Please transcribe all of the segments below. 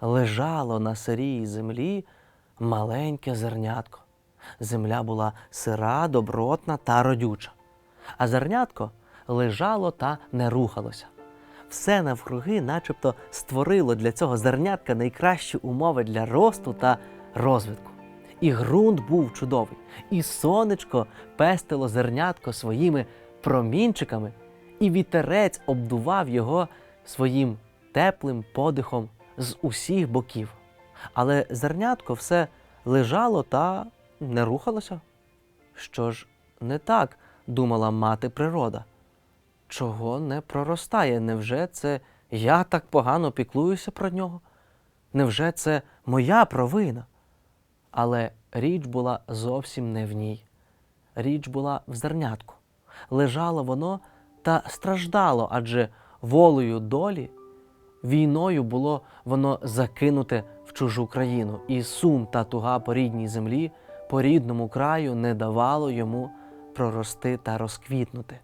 лежало на сирій землі маленьке зернятко. Земля була сира, добротна та родюча. А зернятко лежало та не рухалося. Все навкруги, начебто, створило для цього зернятка найкращі умови для росту та розвитку. І ґрунт був чудовий, і сонечко пестило зернятко своїми промінчиками, і вітерець обдував його своїм теплим подихом з усіх боків. Але зернятко все лежало та не рухалося. Що ж не так, думала мати природа. Чого не проростає? Невже це я так погано піклуюся про нього? Невже це моя провина? Але річ була зовсім не в ній. Річ була в зернятку. Лежало воно та страждало, адже волею долі війною було воно закинуте в чужу країну, і сум та туга по рідній землі, по рідному краю не давало йому прорости та розквітнути.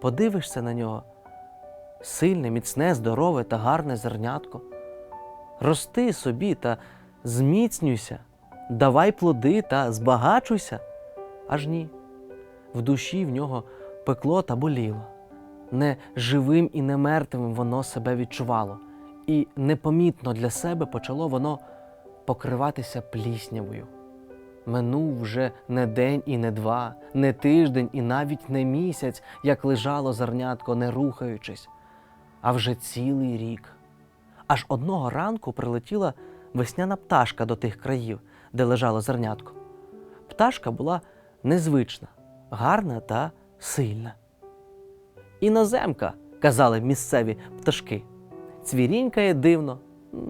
Подивишся на нього сильне, міцне, здорове та гарне зернятко. Рости собі та зміцнюйся, давай плоди та збагачуйся. Аж ні. В душі в нього пекло та боліло. Не живим і не мертвим воно себе відчувало, і непомітно для себе почало воно покриватися пліснявою. Минув вже не день і не два, не тиждень і навіть не місяць, як лежало зернятко, не рухаючись, а вже цілий рік. Аж одного ранку прилетіла весняна пташка до тих країв, де лежало зернятко. Пташка була незвична, гарна та сильна. Іноземка, казали місцеві пташки. Цвірінькає дивно,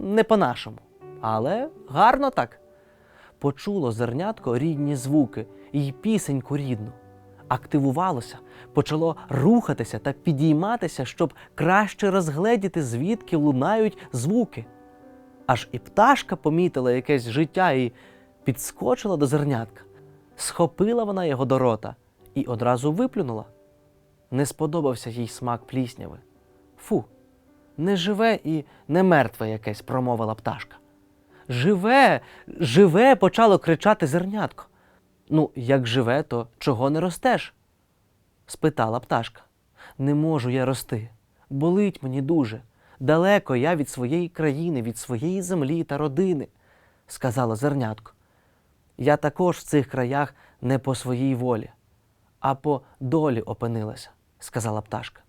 не по-нашому, але гарно так. Почуло зернятко рідні звуки і пісеньку рідну. Активувалося, почало рухатися та підійматися, щоб краще розгледіти, звідки лунають звуки. Аж і пташка помітила якесь життя і підскочила до зернятка. Схопила вона його до рота і одразу виплюнула. Не сподобався їй смак плісняви. Фу, не живе і не мертве якесь, промовила пташка. Живе, живе, почало кричати зернятко. Ну, як живе, то чого не ростеш? спитала пташка. Не можу я рости. Болить мені дуже. Далеко я від своєї країни, від своєї землі та родини, сказала зернятко. Я також в цих краях не по своїй волі, а по долі опинилася, сказала пташка.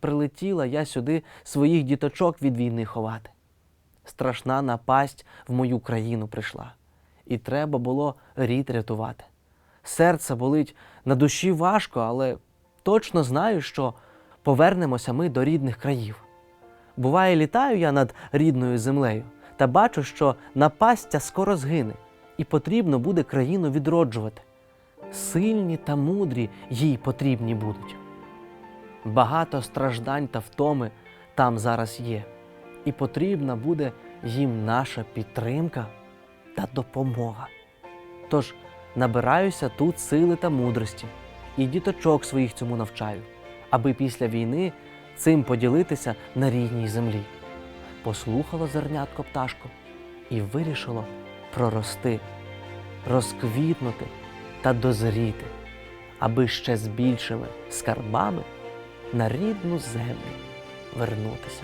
Прилетіла я сюди своїх діточок від війни ховати. Страшна напасть в мою країну прийшла, і треба було рід рятувати. Серце болить на душі важко, але точно знаю, що повернемося ми до рідних країв. Буває, літаю я над рідною землею та бачу, що напастя скоро згине, і потрібно буде країну відроджувати. Сильні та мудрі їй потрібні будуть. Багато страждань та втоми там зараз є, і потрібна буде їм наша підтримка та допомога. Тож набираюся тут сили та мудрості, і діточок своїх цьому навчаю, аби після війни цим поділитися на рідній землі. Послухало зернятко пташку і вирішило прорости, розквітнути та дозріти, аби ще з більшими скарбами на рідну землю вернутися.